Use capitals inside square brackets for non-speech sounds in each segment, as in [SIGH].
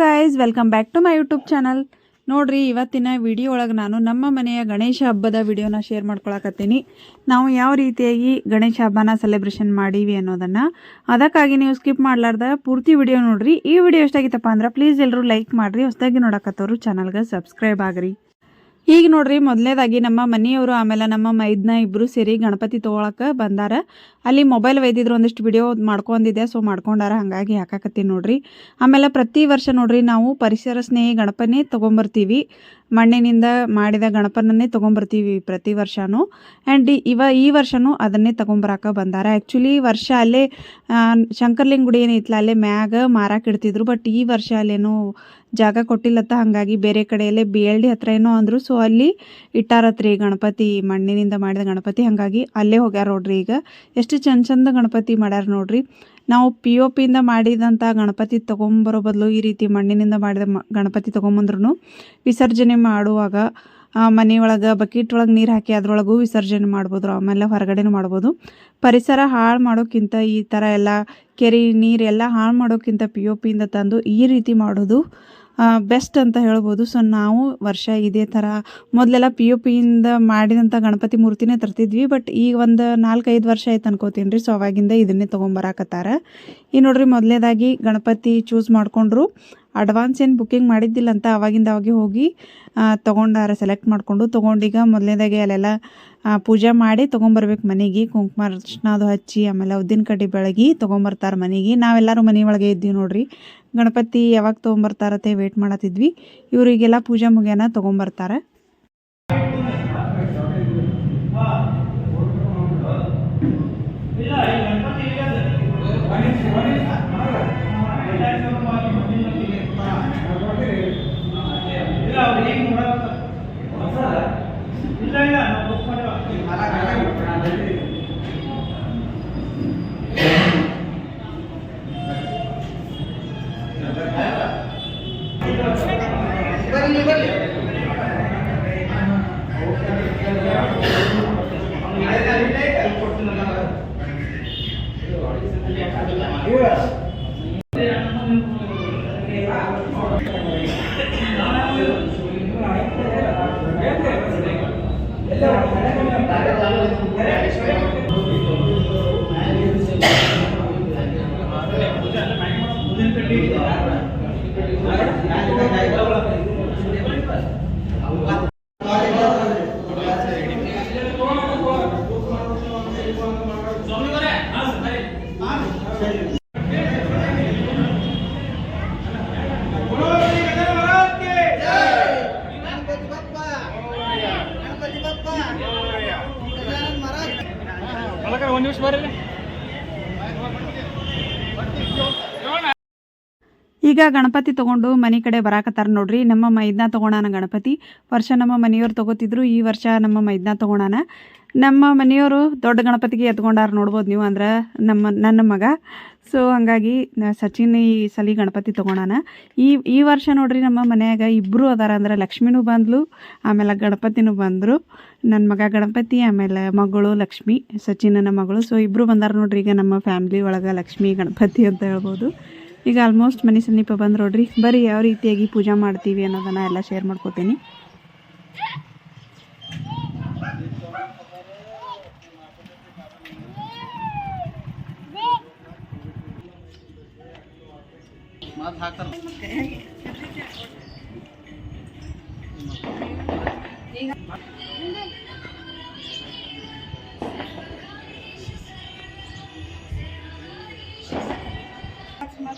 Guys welcome back to my YouTube channel ನೋಡ್ರಿ, ಇವತ್ತಿನ video ಒಳಗೆ ನಾನು ನಮ್ಮ ಮನೆಯ ಗಣೇಶ ಹಬ್ಬದ ವಿಡಿಯೋನ ಶೇರ್ ಮಾಡ್ಕೊಳಕತ್ತೀನಿ. ನಾವು ಯಾವ ರೀತಿಯಾಗಿ ಗಣೇಶ ಹಬ್ಬನ ಸೆಲೆಬ್ರೇಷನ್ ಮಾಡೀವಿ ಅನ್ನೋದನ್ನು ಅದಕ್ಕಾಗಿ ನೀವು ಸ್ಕಿಪ್ ಮಾಡಲಾರ್ದ ಪೂರ್ತಿ ವಿಡಿಯೋ ನೋಡ್ರಿ. ಈ ವಿಡಿಯೋ ಎಷ್ಟಾಗಿತ್ತಪ್ಪ ಅಂದ್ರೆ ಪ್ಲೀಸ್ ಎಲ್ಲರೂ ಲೈಕ್ ಮಾಡಿರಿ, ಹೊಸದಾಗಿ ನೋಡಕತ್ತವರು ಚಾನಲ್ಗೆ ಸಬ್ಸ್ಕ್ರೈಬ್ ಆಗ್ರಿ. ಈಗ ನೋಡ್ರಿ ಮೊದಲನೇದಾಗಿ ನಮ್ಮ ಮನೆಯವರು, ಆಮೇಲೆ ನಮ್ಮ ಮೈದ್ನ ಇಬ್ಬರು ಸೇರಿ ಗಣಪತಿ ತೊಗೊಳಕ್ಕೆ ಬಂದಾರ. ಅಲ್ಲಿ ಮೊಬೈಲ್ ಒಯ್ದಿದ್ರು ಒಂದಿಷ್ಟು ವಿಡಿಯೋ ಮಾಡ್ಕೊಂಡಿದ್ದೆ ಸೊ ಮಾಡ್ಕೊಂಡಾರ, ಹಾಗಾಗಿ ಹಾಕಾಕತ್ತೀನಿ ನೋಡ್ರಿ. ಆಮೇಲೆ ಪ್ರತಿ ವರ್ಷ ನೋಡ್ರಿ ನಾವು ಪರಿಸರ ಸ್ನೇಹಿ ಗಣಪನೇ ತೊಗೊಂಬರ್ತೀವಿ. ಮಣ್ಣಿನಿಂದ ಮಾಡಿದ ಗಣಪನನ್ನೇ ತೊಗೊಂಬರ್ತೀವಿ ಪ್ರತಿ ವರ್ಷನೂ. ಆ್ಯಂಡ್ ಇವ ಈ ವರ್ಷನೂ ಅದನ್ನೇ ತೊಗೊಂಬರಾಕ ಬಂದಾರ. ಆ್ಯಕ್ಚುಲಿ ವರ್ಷ ಅಲ್ಲೇ ಶಂಕರ್ಲಿಂಗ್ ಗುಡಿ ಏನೈತ್ಲ ಅಲ್ಲೇ ಮ್ಯಾಗ ಮಾರಾಕ್ ಇಡ್ತಿದ್ರು. ಬಟ್ ಈ ವರ್ಷ ಅಲ್ಲೇನೋ ಜಾಗ ಕೊಟ್ಟಿಲ್ಲತ್ತ. ಹಾಗಾಗಿ ಬೇರೆ ಕಡೆಯಲ್ಲೇ ಬಿ ಎಲ್ ಡಿ ಹತ್ರ ಏನೋ ಅಂದರು. ಸೊ ಅಲ್ಲಿ ಇಟ್ಟಾರತ್ರಿ ಗಣಪತಿ, ಮಣ್ಣಿನಿಂದ ಮಾಡಿದ ಗಣಪತಿ. ಹಾಗಾಗಿ ಅಲ್ಲೇ ಹೋಗ್ಯಾರ ನೋಡ್ರಿ ಈಗ. ಎಷ್ಟು ಚಂದ ಚಂದ ಗಣಪತಿ ಮಾಡ್ಯಾರ ನೋಡ್ರಿ. ನಾವು ಪಿ ಒ ಪಿಯಿಂದ ಮಾಡಿದಂಥ ಗಣಪತಿ ತೊಗೊಂಬರೋ ಬದಲು ಈ ರೀತಿ ಮಣ್ಣಿನಿಂದ ಮಾಡಿದ ಗಣಪತಿ ತೊಗೊಂಬಂದ್ರೂ ವಿಸರ್ಜನೆ ಮಾಡುವಾಗ ಮನೆಯೊಳಗೆ ಬಕೆಟ್ ಒಳಗೆ ನೀರು ಹಾಕಿ ಅದರೊಳಗೂ ವಿಸರ್ಜನೆ ಮಾಡ್ಬೋದು, ಆಮೇಲೆ ಹೊರಗಡೆನೂ ಮಾಡ್ಬೋದು. ಪರಿಸರ ಹಾಳು ಮಾಡೋಕ್ಕಿಂತ ಈ ಥರ ಎಲ್ಲ ಕೆರೆ ನೀರೆಲ್ಲ ಹಾಳು ಮಾಡೋಕ್ಕಿಂತ ಪಿ ಒ ಪಿಯಿಂದ ತಂದು ಈ ರೀತಿ ಮಾಡೋದು ಬೆಸ್ಟ್ ಅಂತ ಹೇಳ್ಬೋದು. ಸೊ ನಾವು ವರ್ಷ ಇದೇ ಥರ ಮೊದಲೆಲ್ಲ ಪಿ ಯು ಪಿಯಿಂದ ಮಾಡಿದಂಥ ಗಣಪತಿ ಮೂರ್ತಿನೇ ತರ್ತಿದ್ವಿ. ಬಟ್ ಈಗ ಒಂದು ನಾಲ್ಕೈದು ವರ್ಷ ಆಯ್ತು ಅನ್ಕೋತೀನಿ ರೀ. ಸೊ ಅವಾಗಿಂದ ಇದನ್ನೇ ತೊಗೊಂಬರಾಕತ್ತಾರ ಈ ನೋಡ್ರಿ ಮೊದಲನೇದಾಗಿ ಗಣಪತಿ ಚೂಸ್ ಮಾಡಿಕೊಂಡ್ರು. ಅಡ್ವಾನ್ಸ್ ಏನು ಬುಕ್ಕಿಂಗ್ ಮಾಡಿದ್ದಿಲ್ಲ ಅಂತ ಅವಾಗಿಂದ ಅವಾಗೆ ಹೋಗಿ ತೊಗೊಂಡಾರ ಸೆಲೆಕ್ಟ್ ಮಾಡಿಕೊಂಡು ತೊಗೊಂಡೀಗ ಮೊದಲನೇದಾಗೆ ಅಲ್ಲೆಲ್ಲ ಪೂಜೆ ಮಾಡಿ ತೊಗೊಂಬರ್ಬೇಕು ಮನೆಗೆ. ಕುಂಕುಮ ಅರ್ಶಿನ ಅದು ಹಚ್ಚಿ, ಆಮೇಲೆ ಉದ್ದಿನ ಕಡ್ಡಿ ಬೆಳಗಿ ತೊಗೊಂಬರ್ತಾರೆ ಮನೆಗೆ. ನಾವೆಲ್ಲರೂ ಮನೆ ಒಳಗೆ ಇದ್ದೀವಿ ನೋಡ್ರಿ. ಗಣಪತಿ ಯಾವಾಗ ತೊಗೊಂಬರ್ತಾರತ್ತೆ ವೇಟ್ ಮಾಡತ್ತಿದ್ವಿ. ಇವರಿಗೆಲ್ಲ ಪೂಜೆ ಮುಗಿಯನ ತೊಗೊಂಬರ್ತಾರೆ. Yeah. ಈಗ ಗಣಪತಿ ತಗೊಂಡು ಮನೆ ಕಡೆ ಬರಾಕತ್ತಾರ ನೋಡ್ರಿ. ನಮ್ಮ ಮೈದ್ನ ತಗೋಣ ಗಣಪತಿ. ವರ್ಷ ನಮ್ಮ ಮನೆಯವರು ತಗೋತಿದ್ರು, ಈ ವರ್ಷ ನಮ್ಮ ಮೈದ್ನ ತಗೋಣ ನಮ್ಮ ಮನೆಯವರು ದೊಡ್ಡ ಗಣಪತಿಗೆ ಎತ್ಕೊಂಡಾರ ನೋಡ್ಬೋದು ನೀವು ಅಂದ್ರೆ ನಮ್ಮ, ನನ್ನ ಮಗ. ಸೊ ಹಾಗಾಗಿ ಸಚಿನ್ ಈ ಸಲಿ ಗಣಪತಿ ತೊಗೊಳಾನ ಈ ಈ ವರ್ಷ ನೋಡ್ರಿ ನಮ್ಮ ಮನೆಯಾಗ ಇಬ್ಬರು ಅದಾರ ಅಂದ್ರೆ ಲಕ್ಷ್ಮಿನೂ ಬಂದ್ಲು, ಆಮೇಲೆ ಗಣಪತಿನೂ ಬಂದರು. ನನ್ನ ಮಗ ಗಣಪತಿ, ಆಮೇಲೆ ಮಗಳು ಲಕ್ಷ್ಮಿ, ಸಚಿನನ ಮಗಳು. ಸೊ ಇಬ್ಬರು ಬಂದಾರ ನೋಡ್ರಿ ಈಗ ನಮ್ಮ ಫ್ಯಾಮ್ಲಿ ಒಳಗೆ ಲಕ್ಷ್ಮಿ ಗಣಪತಿ ಅಂತ ಹೇಳ್ಬೋದು. ಈಗ ಆಲ್ಮೋಸ್ಟ್ ಮನೆ ಸಮೀಪ ಬಂದು ನೋಡ್ರಿ ಬರೀ ಯಾವ ರೀತಿಯಾಗಿ ಪೂಜೆ ಮಾಡ್ತೀವಿ ಅನ್ನೋದನ್ನು ಎಲ್ಲ ಶೇರ್ ಮಾಡ್ಕೋತೀನಿ. ಈಗ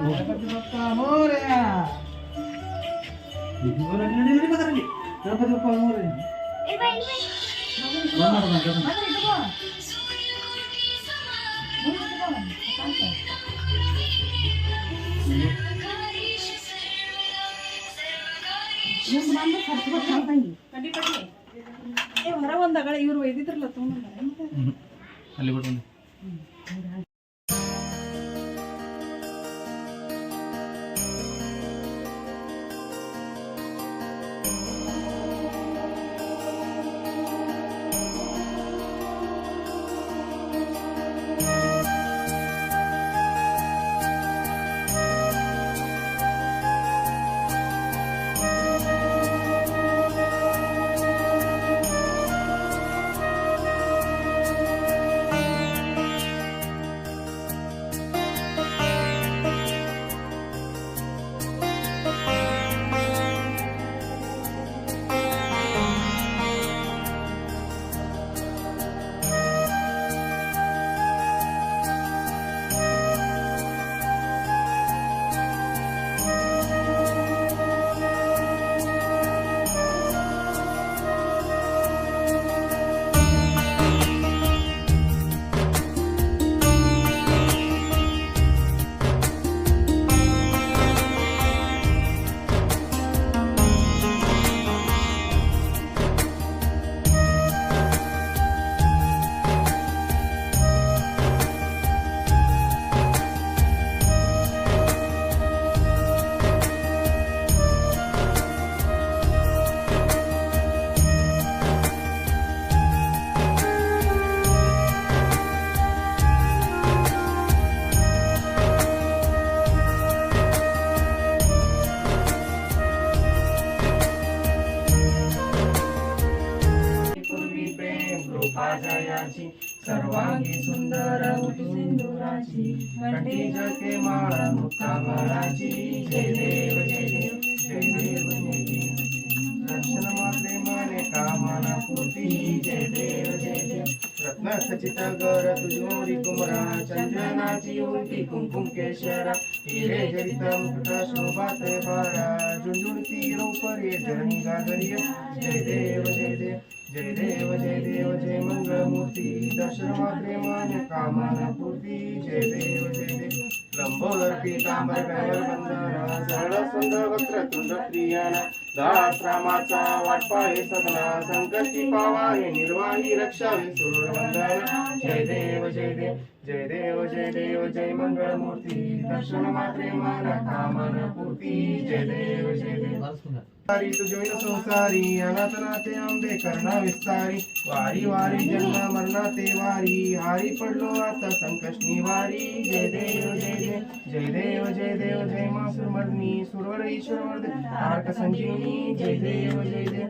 గణపతి గొప్ప మోరే ಅಲ್ಲಿ सिंधुराची कंठी जय देव जय देव जय देव जय देव. दर्शन मात्रे पूर्ती. जय देव जय देव. रत्न गर तुझोरी कुमरा चंदनाची कुंकुम केशरा हिरे शोभात बारा. झुंझुणती धरणी जय देव जय देव. जय देव जय देव जय मंगलमूर्ती दर्शन मात्रे मन कामना पूर्ती जय देव जय देव। लंबोदर पीतांबर गैर बंधना सरळ सुंदर वक्र तुंड प्रियाना दासरामाचा वाटपाळे सदना संकष्टी पावाहे निर्वाही रक्षावे सुरवंदना जय देव जय देव। జయ దేవ జయ దేవ జయ మంగళమూర్తి. దర్శన మాత్రే మన కామన పూర్తి జయ దేవ జయ దేవ. సారి తుజమైన సంసారి అనాథనాథే అంబే కరుణ విస్తారి. వారి వారి జన్మ మరణాతే వారి హారి పడలో ఆత సంకష్ నివారి జయ దేవ జయ దేవ జయ దేవ జయ దేవ జయ మా సురమర్ని సురవర ఈశ్వరవర్ధ తారక సంజీవిని. జయ దేవ జయ దేవ.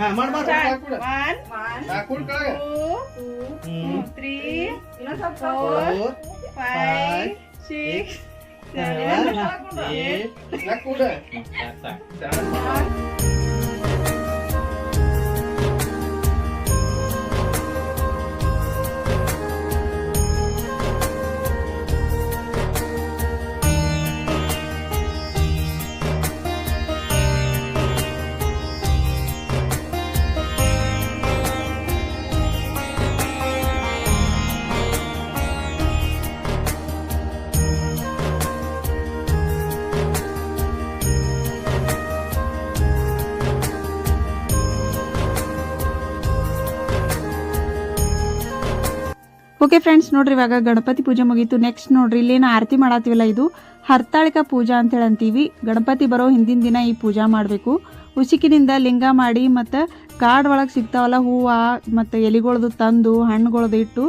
ಹಾ ಮಾಡ್ ಮಾಡ್ ಹಾಕ್ಬಿಡು. ಒನ್ ಹಾಕ್ಬಿಡು ಕೆಳಗೆ. Two hmm. Three Four, five six seven, eight. ಹಾಕ್ಬಿಡು. Okay friends ನೋಡ್ರಿ, ಇವಾಗ ಗಣಪತಿ ಪೂಜೆ ಮುಗೀತು. ನೆಕ್ಸ್ಟ್ ನೋಡ್ರಿ, ಇಲ್ಲೇನು ಆರತಿ ಮಾಡತ್ತೀವಲ್ಲ ಇದು? ಹರ್ತಾಳಿಕ ಪೂಜಾ ಅಂತೇಳಿ ಅಂತೀವಿ ಗಣಪತಿ ಬರೋ ಹಿಂದಿನ ದಿನ ಈ ಪೂಜಾ ಮಾಡಬೇಕು. ಉಸುಕಿನಿಂದ ಲಿಂಗ ಮಾಡಿ ಮತ್ತು ಕಾಡ್ ಒಳಗೆ ಸಿಗ್ತಾವಲ್ಲ ಹೂವು, ಮತ್ತು ಎಲೆಗಳ್ದು ತಂದು, ಹಣ್ಣುಗಳ್ದು ಇಟ್ಟು,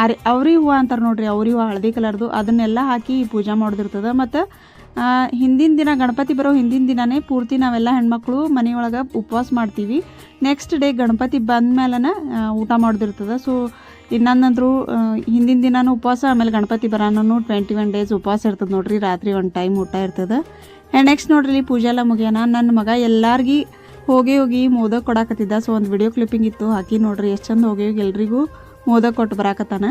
ಆರಿ ಅವ್ರಿ ಹೂವು ಅಂತಾರೆ ನೋಡ್ರಿ, ಅವ್ರಿ ಹೂವು ಹಳದಿ ಕಲರ್ದು, ಅದನ್ನೆಲ್ಲ ಹಾಕಿ ಈ ಪೂಜಾ ಮಾಡೋದಿರ್ತದೆ. ಮತ್ತು ಹಿಂದಿನ ದಿನ, ಗಣಪತಿ ಬರೋ ಹಿಂದಿನ ದಿನನೇ ಪೂರ್ತಿ ನಾವೆಲ್ಲ ಹೆಣ್ಮಕ್ಳು ಮನೆಯೊಳಗೆ ಉಪವಾಸ ಮಾಡ್ತೀವಿ. ನೆಕ್ಸ್ಟ್ ಡೇ ಗಣಪತಿ ಬಂದ ಮೇಲೆ ಊಟ ಮಾಡೋದಿರ್ತದೆ. ಸೊ ಇನ್ನೊಂದಂದ್ರು ಹಿಂದಿನ ದಿನಾನು ಉಪವಾಸ, ಆಮೇಲೆ ಗಣಪತಿ ಬರೋನೂ ಟ್ವೆಂಟಿ ಒನ್ ಡೇಸ್ ಉಪವಾಸ ಇರ್ತದೆ ನೋಡ್ರಿ, ರಾತ್ರಿ ಒಂದು ಟೈಮ್ ಊಟ ಇರ್ತದೆ. ಆ್ಯಂಡ್ ನೆಕ್ಸ್ಟ್ ನೋಡ್ರಿ, ಇಲ್ಲಿ ಪೂಜೆ ಎಲ್ಲ ಮುಗಿಯೋಣ ನನ್ನ ಮಗ ಎಲ್ಲಾರ್ಗಿ ಹೋಗಿ ಹೋಗಿ ಮೋದಕ್ ಕೊಡಾಕತ್ತಿದ್ದ. ಸೊ ಒಂದು ವಿಡಿಯೋ ಕ್ಲಿಪ್ಪಿಂಗ್ ಇತ್ತು, ಹಾಕಿ ನೋಡ್ರಿ, ಎಷ್ಟು ಚಂದ ಹೋಗಿ ಹೋಗಿ ಎಲ್ರಿಗೂ ಮೋದಕ್ ಕೊಟ್ಟು ಬರಾಕತ್ತಾನ.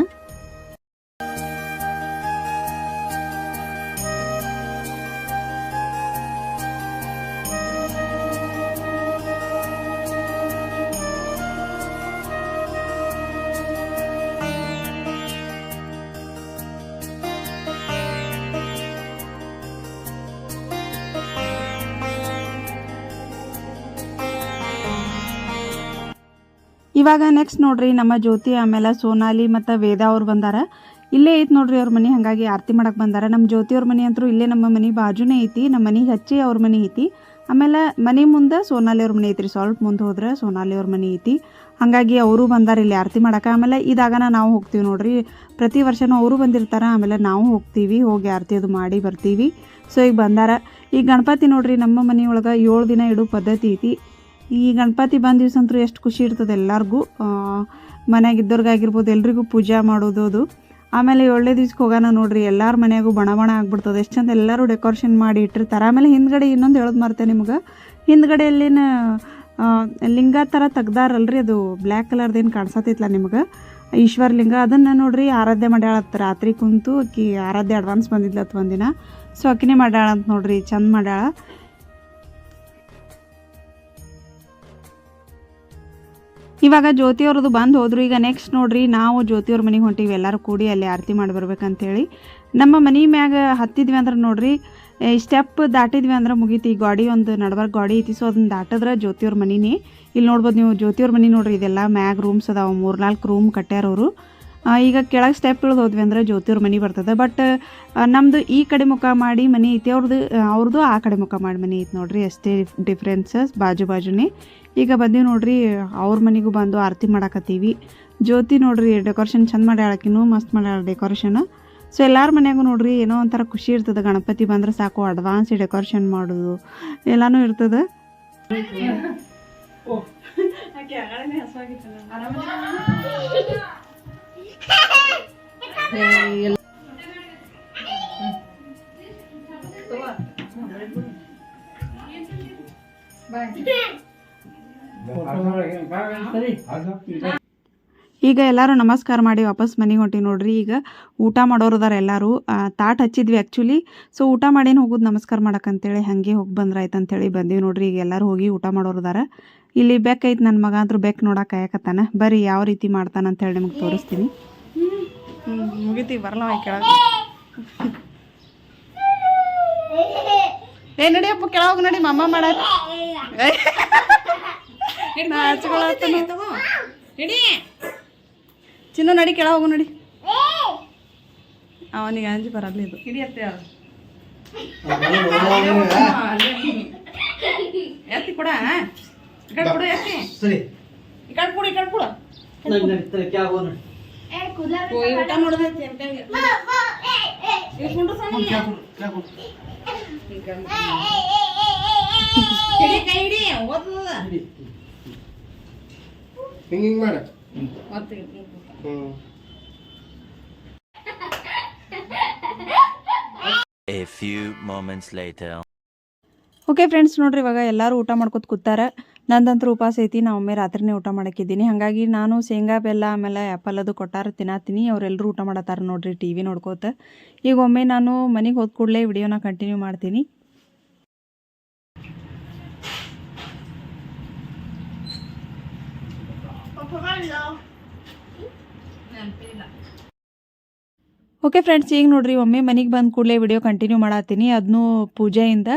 ಇವಾಗ ನೆಕ್ಸ್ಟ್ ನೋಡ್ರಿ ನಮ್ಮ ಜ್ಯೋತಿ, ಆಮೇಲೆ ಸೋನಾಲಿ ಮತ್ತು ವೇದ ಅವ್ರು ಬಂದಾರ. ಇಲ್ಲೇ ಐತಿ ನೋಡ್ರಿ ಅವ್ರ ಮನೆ, ಹಾಗಾಗಿ ಆರತಿ ಮಾಡಕ್ಕೆ ಬಂದಾರ. ನಮ್ಮ ಜ್ಯೋತಿ ಅವ್ರ ಮನೆ ಅಂತೂ ಇಲ್ಲೇ ನಮ್ಮ ಮನೆ ಬಾಜುನೇ ಐತಿ, ನಮ್ಮ ಮನೆಗೆ ಹಚ್ಚಿ ಅವ್ರ ಮನೆ ಐತಿ. ಆಮೇಲೆ ಮನೆ ಮುಂದೆ ಸೋನಾಲಿ ಅವ್ರ ಮನೆ ಐತ್ರಿ, ಸ್ವಲ್ಪ ಮುಂದೆ ಹೋದ್ರೆ ಸೋನಾಲಿ ಅವ್ರ ಮನೆ ಐತಿ. ಹಾಗಾಗಿ ಅವರು ಬಂದಾರ ಇಲ್ಲಿ ಆರತಿ ಮಾಡಕ್ಕೆ ಆಮೇಲೆ ಇದಾಗನ ನಾವು ಹೋಗ್ತೀವಿ ನೋಡ್ರಿ. ಪ್ರತಿ ವರ್ಷನೂ ಅವರು ಬಂದಿರ್ತಾರೆ, ಆಮೇಲೆ ನಾವು ಹೋಗ್ತೀವಿ, ಹೋಗಿ ಆರತಿ ಅದು ಮಾಡಿ ಬರ್ತೀವಿ. ಸೊ ಈಗ ಬಂದಾರ. ಈಗ ಗಣಪತಿ ನೋಡ್ರಿ, ನಮ್ಮ ಮನೆಯೊಳಗೆ ಏಳು ದಿನ ಇಡೋ ಪದ್ಧತಿ ಐತಿ. ಈ ಗಣಪತಿ ಬಂದ ದಿವಸ ಅಂತೂ ಎಷ್ಟು ಖುಷಿ ಇರ್ತದೆ ಎಲ್ಲರಿಗೂ. ಮನ್ಯಾಗ ಇದ್ದವ್ರಿಗಾಗಿರ್ಬೋದು ಎಲ್ರಿಗೂ ಪೂಜೆ ಮಾಡೋದು ಅದು. ಆಮೇಲೆ ಒಳ್ಳೆ ದಿವ್ಸಕ್ಕೆ ಹೋಗೋಣ ನೋಡ್ರಿ ಎಲ್ಲರ ಮನೆಯಾಗೂ ಬಣ ಬಣ ಆಗ್ಬಿಡ್ತದೆ. ಎಷ್ಟು ಚಂದ ಎಲ್ಲರೂ ಡೆಕೋರೇಷನ್ ಮಾಡಿ ಇಟ್ಟಿರ್ತಾರೆ. ಆಮೇಲೆ ಹಿಂದ್ಗಡೆ ಇನ್ನೊಂದು ಹೇಳೋದು ಮರ್ತೆ ನಿಮ್ಗೆ. ಹಿಂದ್ಗಡೆ ಅಲ್ಲಿನ ಆ, ಲಿಂಗ ಥರ ತೆಗ್ದಾರಲ್ರಿ ಅದು. ಬ್ಲ್ಯಾಕ್ ಕಲರ್ದೇನು ಕಾಣಿಸತ್ತಿತ್ತಲ್ಲ ನಿಮ್ಗೆ. ಈಶ್ವರ ಲಿಂಗ ಅದನ್ನು ನೋಡ್ರಿ ಆರಾಧ್ಯ ಮಾಡ್ಯಾಳತ್ತ ರಾತ್ರಿ ಕುಂತು ಅಕ್ಕಿ ಆರಾಧ್ಯ ಅಡ್ವಾನ್ಸ್ ಬಂದಿದ್ಲತ್ತು ಒಂದಿನ. ಸೊ ಅಕ್ಕಿನೇ ಮಾಡ್ಯಾಳ ಅಂತ ನೋಡ್ರಿ ಚಂದ ಮಾಡ್ಯಾಳ. ಇವಾಗ ಜ್ಯೋತಿಯವ್ರದ್ದು ಬಂದು ಹೋದ್ರು. ಈಗ ನೆಕ್ಸ್ಟ್ ನೋಡ್ರಿ, ನಾವು ಜ್ಯೋತಿಯವ್ರ ಮನೆಗೆ ಹೊಂಟಿವಿ, ಎಲ್ಲರೂ ಕೂಡಿ ಅಲ್ಲಿ ಆರತಿ ಮಾಡಿ ಬರ್ಬೇಕಂತೇಳಿ ನಮ್ಮ ಮನೆ ಮ್ಯಾಗ ಹತ್ತಿದ್ವಿ ಅಂದ್ರೆ ನೋಡ್ರಿ ಸ್ಟೆಪ್ ದಾಟಿದ್ವಿ ಅಂದ್ರೆ ಮುಗೀತಿ. ಗಾಡಿ ಒಂದು ನಡ್ಬರ್ಕ್ ಗಾಡಿ ಐತಿ ಸೊ ಅದನ್ನ ದಾಟಿದ್ರೆ ಜ್ಯೋತಿಯವ್ರ ಮನಿನೇ. ಇಲ್ಲಿ ನೋಡ್ಬೋದು ನೀವು ಜ್ಯೋತಿಯವ್ರ ಮನೆ ನೋಡ್ರಿ, ಇದೆಲ್ಲ ಮ್ಯಾಗ ರೂಮ್ಸ್ ಅದಾವ, ಮೂರ್ನಾಲ್ಕು ರೂಮ್ ಕಟ್ಟ್ಯಾರ ಅವರು. ಈಗ ಕೆಳಗೆ ಸ್ಟೆಪ್ ಇಳಿದು ಹೋದ್ವಿ ಅಂದ್ರೆ ಜ್ಯೋತಿಯವ್ರ ಮನೆ ಬರ್ತದೆ. ಬಟ್ ನಮ್ಮದು ಈ ಕಡೆ ಮುಖ ಮಾಡಿ ಮನೆ ಐತಿ ಅವ್ರದ್ದು ಅವ್ರದ್ದು ಆ ಕಡೆ ಮುಖ ಮಾಡಿ ಮನೆ ಐತಿ ನೋಡ್ರಿ ಅಷ್ಟೇ ಡಿಫ್ರೆನ್ಸಸ್ ಬಾಜು ಬಾಜುನೇ. ಈಗ ಬಂದೀವಿ ನೋಡ್ರಿ ಅವ್ರ ಮನೆಗೂ ಬಂದು ಆರತಿ ಮಾಡಾಕತ್ತೀವಿ. ಜ್ಯೋತಿ ನೋಡ್ರಿ ಡೆಕೋರೇಷನ್ ಚಂದ ಮಾಡ್ಯಾಳಕಿನೂ ಮಸ್ತ್ ಮಾಡ್ಯಾಳ ಡೆಕೋರೇಷನ್ ಸೊ ಎಲ್ಲರ ಮನೆಯಾಗೂ ನೋಡ್ರಿ ಏನೋ ಒಂಥರ ಖುಷಿ ಇರ್ತದೆ ಗಣಪತಿ ಬಂದ್ರೆ ಸಾಕು ಅಡ್ವಾನ್ಸ್ ಡೆಕೋರೇಷನ್ ಮಾಡೋದು ಎಲ್ಲಾನು ಇರ್ತದೆ. ಈಗ ಎಲ್ಲರೂ ನಮಸ್ಕಾರ ಮಾಡಿ ವಾಪಸ್ ಮನೆಗೆ ಹೊಂಟಿವಿ ನೋಡ್ರಿ. ಈಗ ಊಟ ಮಾಡೋರು ಅದಾರ ಎಲ್ಲರೂ ತಾಟ್ ಹಚ್ಚಿದ್ವಿ ಆ್ಯಕ್ಚುಲಿ ಸೊ ಊಟ ಮಾಡೇನು ಹೋಗೋದು ನಮಸ್ಕಾರ ಮಾಡಕ್ಕಂತೇಳಿ ಹಾಗೆ ಹೋಗಿ ಬಂದ್ರಾಯ್ತು ಅಂತೇಳಿ ಬಂದೀವಿ ನೋಡ್ರಿ. ಈಗ ಎಲ್ಲರೂ ಹೋಗಿ ಊಟ ಮಾಡೋರು ಅದಾರ ಇಲ್ಲಿ ಬೆಕ್ ಐತೆ ನನ್ನ ಮಗ ಅಂದ್ರೂ ಬೆಕ್ ನೋಡಕ್ಕೆ ಕಾಯಕತ್ತಾನೆ. ಬರ್ರಿ, ಯಾವ ರೀತಿ ಮಾಡ್ತಾನ ಅಂತೇಳಿ ನಿಮ್ಗೆ ತೋರಿಸ್ತೀನಿ. ಹ್ಞೂ ಮುಗಿತಿ ಬರಲ್ಲ ಕೆಳಗೆ. ಏ ನಡಿಯಪ್ಪ ಕೆಳಗೆ ನಡಿ ಮಮ್ಮ ಮಾಡ ಚಿನ್ನ ನಡಿ ಕೆಳ ಹೋಗು ನಡಿ. ಅವನಿಗೆ ಅಂಜಿ ಬರಲ್ಲ ಇದು. ಎತ್ತಿ ಕೊಡ ಈ ಕಡೆ ಕೊಡು ಎತ್ತಿ. ಸರಿ. ಈ ಕಡೆ ಕೊಡು ಈ ಕಡೆ ಕೊಡು. ನಡಿ ನಡಿ ತಲೆ ಕ್ಯಾ ಹೋಗೋಣ ಓ, ಈ ಊಟ ಮಾಡೋದೈತಿ ಅಂತ ಹೇಳಿ. ಇವ್ ಕುಂಡ್ರು ಸಣ್ಣ ಇಲ್ಲ. ಕ್ಯಾ ಕೊಡು ಈ ಕಡೆ. ಹಿಂಗ್ ಹಿಂಗ್ ಮಾಡ. ಹ್ಮ್. [LAUGHS] A few moments later. Okay friends ನೋಡ್ರಿ ಇವಾಗ ಎಲ್ಲರೂ ಊಟ ಮಾಡ್ಕೊತ ಕೂತಾರ. ನಂದಂತೂ ಉಪವಾಸ ಐತಿ ನಾ ಒಮ್ಮೆ ರಾತ್ರಿನೇ ಊಟ ಮಾಡಕ್ಕಿದ್ದೀನಿ. ಹಾಗಾಗಿ ನಾನು ಶೇಂಗಾ ಬೆಲ್ಲ ಆಮೇಲೆ ಆ್ಯಪಲ್ ಅದು ಕೊಟ್ಟಾರ ತಿನ್ನತ್ತೀನಿ ಅವರೆಲ್ಲರೂ ಊಟ ಮಾಡತ್ತಾರ ನೋಡ್ರಿ ಟಿ ವಿ ನೋಡ್ಕೋತ. ಈಗ ಒಮ್ಮೆ ನಾನು ಮನೆಗೆ ಹೋದ ಕೂಡಲೇ ವಿಡಿಯೋನ ಕಂಟಿನ್ಯೂ ಮಾಡ್ತೀನಿ. ಓಕೆ ಫ್ರೆಂಡ್ಸ್ ಈಗ ನೋಡ್ರಿ, ಒಮ್ಮೆ ಮನೆಗೆ ಬಂದ ಕೂಡಲೇ ವಿಡಿಯೋ ಕಂಟಿನ್ಯೂ ಮಾಡತ್ತೀನಿ. ಅದನ್ನು ಪೂಜೆಯಿಂದ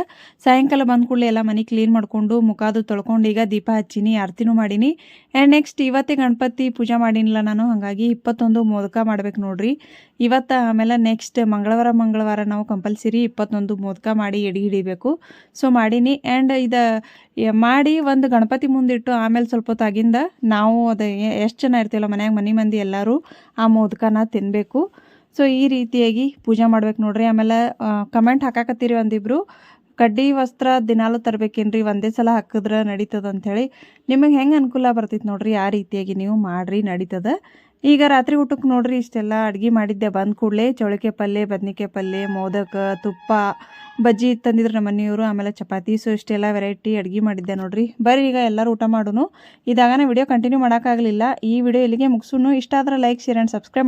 ಸಾಯಂಕಾಲ ಬಂದ ಕೂಡಲೇ ಎಲ್ಲ ಮನೆ ಕ್ಲೀನ್ ಮಾಡಿಕೊಂಡು ಮುಖಾದು ತೊಳ್ಕೊಂಡು ಈಗ ದೀಪ ಹಚ್ಚೀನಿ, ಆರತಿನೂ ಮಾಡೀನಿ. ಆ್ಯಂಡ್ ನೆಕ್ಸ್ಟ್ ಇವತ್ತೇ ಗಣಪತಿ ಪೂಜೆ ಮಾಡೀನಿಲ್ಲ ನಾನು, ಹಾಗಾಗಿ ಇಪ್ಪತ್ತೊಂದು ಮೋದಕ ಮಾಡ್ಬೇಕು ನೋಡ್ರಿ. ಇವತ್ತು ಆಮೇಲೆ ನೆಕ್ಸ್ಟ್ ಮಂಗಳವಾರ ಮಂಗಳವಾರ ನಾವು ಕಂಪಲ್ಸರಿ ಇಪ್ಪತ್ತೊಂದು ಮೋದಕ ಮಾಡಿ ಎಡಿ ಹಿಡಿಬೇಕು. ಸೊ ಮಾಡೀನಿ. ಆ್ಯಂಡ್ ಇದು ಮಾಡಿ ಒಂದು ಗಣಪತಿ ಮುಂದಿಟ್ಟು ಆಮೇಲೆ ಸ್ವಲ್ಪ ಹೊತ್ತಾಗಿಂದ ನಾವು ಅದು ಎಷ್ಟು ಜನ ಇರ್ತೀವಲ್ಲ ಮನ್ಯಾಗ ಮನೆ ಮಂದಿ ಎಲ್ಲರೂ ಆ ಮೋದಕನ ತಿನ್ನಬೇಕು ಸೊ ಈ ರೀತಿಯಾಗಿ ಪೂಜೆ ಮಾಡ್ಬೇಕು ನೋಡ್ರಿ. ಆಮೇಲೆ ಕಮೆಂಟ್ ಹಾಕಾಕತ್ತೀರಿ ಒಂದಿಬ್ರು. ಕಡ್ಡಿ ವಸ್ತ್ರ ದಿನಾಲು ತರಬೇಕೇನ್ರಿ? ಒಂದೇ ಸಲ ಹಾಕಿದ್ರೆ ನಡೀತದ ಅಂಥೇಳಿ. ನಿಮಗೆ ಹೆಂಗೆ ಅನುಕೂಲ ಬರ್ತೈತೆ ನೋಡ್ರಿ? ಆ ರೀತಿಯಾಗಿ ನೀವು ಮಾಡ್ರಿ, ನಡೀತದ. ಈಗ ರಾತ್ರಿ ಊಟಕ್ಕೆ ನೋಡ್ರಿ, ಇಷ್ಟೆಲ್ಲ ಅಡುಗೆ ಮಾಡಿದ್ದೆ. ಬಂದ ಕೂಡಲೇ ಚೌಳಿಕೆ ಪಲ್ಯ ಬದ್ನಿಕಾಯಿ ಪಲ್ಯ ಮೋದಕ, ತುಪ್ಪ, ಬಜ್ಜಿ ತಂದಿದ್ರು ನಮ್ಮ ಮನೆಯವರು. ಆಮೇಲೆ ಚಪಾತಿ. ಸೊ ಇಷ್ಟೆಲ್ಲ ವೆರೈಟಿ ಅಡುಗೆ ಮಾಡಿದ್ದೆ ನೋಡ್ರಿ. ಬರ್ರಿ, ಈಗ ಎಲ್ಲರೂ ಊಟ ಮಾಡೋನು. ಇದಾಗನೇ ವಿಡಿಯೋ ಕಂಟಿನ್ಯೂ ಮಾಡೋಕ್ಕಾಗಲಿಲ್ಲ. ಈ ವಿಡಿಯೋ ಇಲ್ಲಿಗೆ ಮುಗಿಸೋಣ ಇಷ್ಟ ಆದರೆ ಲೈಕ್ ಶೇರ್ ಆ್ಯಂಡ್ ಸಬ್ಸ್ಕ್ರೈಬ್